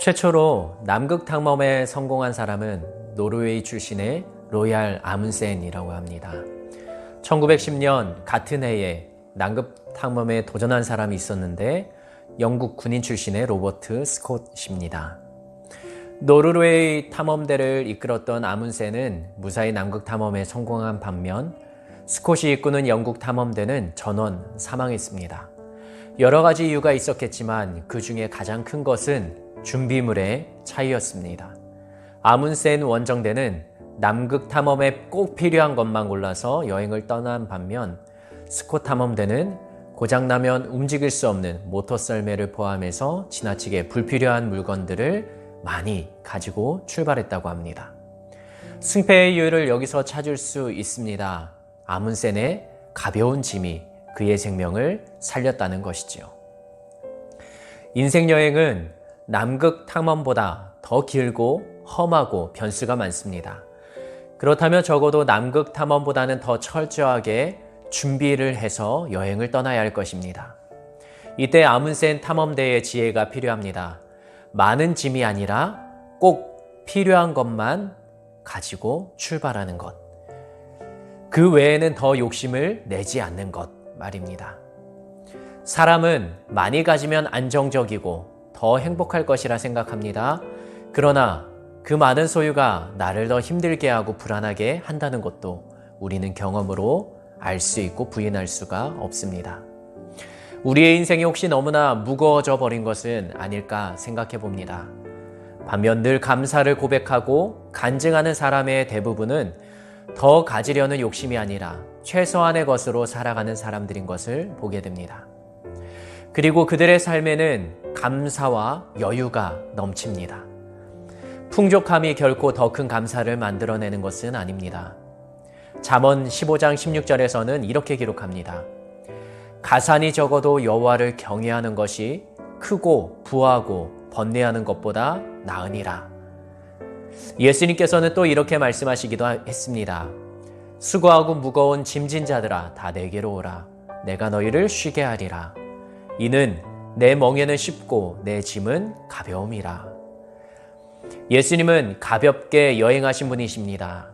최초로 남극 탐험에 성공한 사람은 노르웨이 출신의 로얄 아문센이라고 합니다. 1910년 같은 해에 남극 탐험에 도전한 사람이 있었는데 영국 군인 출신의 로버트 스콧입니다. 노르웨이 탐험대를 이끌었던 아문센은 무사히 남극 탐험에 성공한 반면 스콧이 이끄는 영국 탐험대는 전원 사망했습니다. 여러 가지 이유가 있었겠지만 그 중에 가장 큰 것은 준비물의 차이였습니다. 아문센 원정대는 남극 탐험에 꼭 필요한 것만 골라서 여행을 떠난 반면 스콧 탐험대는 고장나면 움직일 수 없는 모터 썰매를 포함해서 지나치게 불필요한 물건들을 많이 가지고 출발했다고 합니다. 승패의 이유를 여기서 찾을 수 있습니다. 아문센의 가벼운 짐이 그의 생명을 살렸다는 것이지요. 인생 여행은 남극 탐험보다 더 길고 험하고 변수가 많습니다. 그렇다면 적어도 남극 탐험보다는 더 철저하게 준비를 해서 여행을 떠나야 할 것입니다. 이때 아문센 탐험대의 지혜가 필요합니다. 많은 짐이 아니라 꼭 필요한 것만 가지고 출발하는 것. 그 외에는 더 욕심을 내지 않는 것 말입니다. 사람은 많이 가지면 안정적이고 더 행복할 것이라 생각합니다. 그러나 그 많은 소유가 나를 더 힘들게 하고 불안하게 한다는 것도 우리는 경험으로 알 수 있고 부인할 수가 없습니다. 우리의 인생이 혹시 너무나 무거워져 버린 것은 아닐까 생각해 봅니다. 반면 늘 감사를 고백하고 간증하는 사람의 대부분은 더 가지려는 욕심이 아니라 최소한의 것으로 살아가는 사람들인 것을 보게 됩니다. 그리고 그들의 삶에는 감사와 여유가 넘칩니다. 풍족함이 결코 더 큰 감사를 만들어내는 것은 아닙니다. 잠언 15장 16절에서는 이렇게 기록합니다. 가산이 적어도 여호와를 경외하는 것이 크고 부하고 번뇌하는 것보다 나으니라. 예수님께서는 또 이렇게 말씀하시기도 했습니다. 수고하고 무거운 짐진 자들아 다 내게로 오라. 내가 너희를 쉬게 하리라. 이는 내 멍에는 쉽고 내 짐은 가벼움이라. 예수님은 가볍게 여행하신 분이십니다.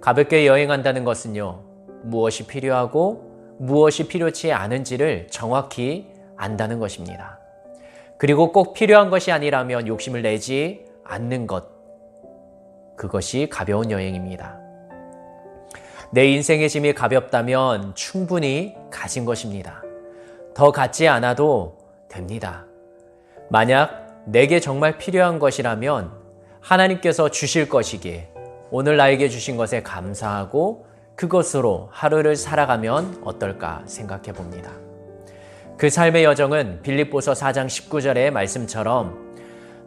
가볍게 여행한다는 것은요, 무엇이 필요하고 무엇이 필요치 않은지를 정확히 안다는 것입니다. 그리고 꼭 필요한 것이 아니라면 욕심을 내지 않는 것. 그것이 가벼운 여행입니다. 내 인생의 짐이 가볍다면 충분히 가진 것입니다. 더 갖지 않아도 됩니다. 만약 내게 정말 필요한 것이라면 하나님께서 주실 것이기에 오늘 나에게 주신 것에 감사하고 그것으로 하루를 살아가면 어떨까 생각해 봅니다. 그 삶의 여정은 빌립보서 4장 19절의 말씀처럼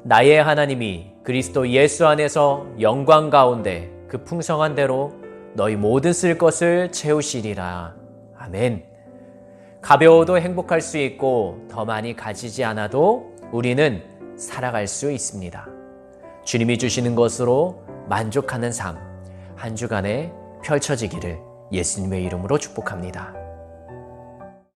나의 하나님이 그리스도 예수 안에서 영광 가운데 그 풍성한 대로 너희 모든 쓸 것을 채우시리라. 아멘. 가벼워도 행복할 수 있고 더 많이 가지지 않아도 우리는 살아갈 수 있습니다. 주님이 주시는 것으로 만족하는 삶, 한 주간에 펼쳐지기를 예수님의 이름으로 축복합니다.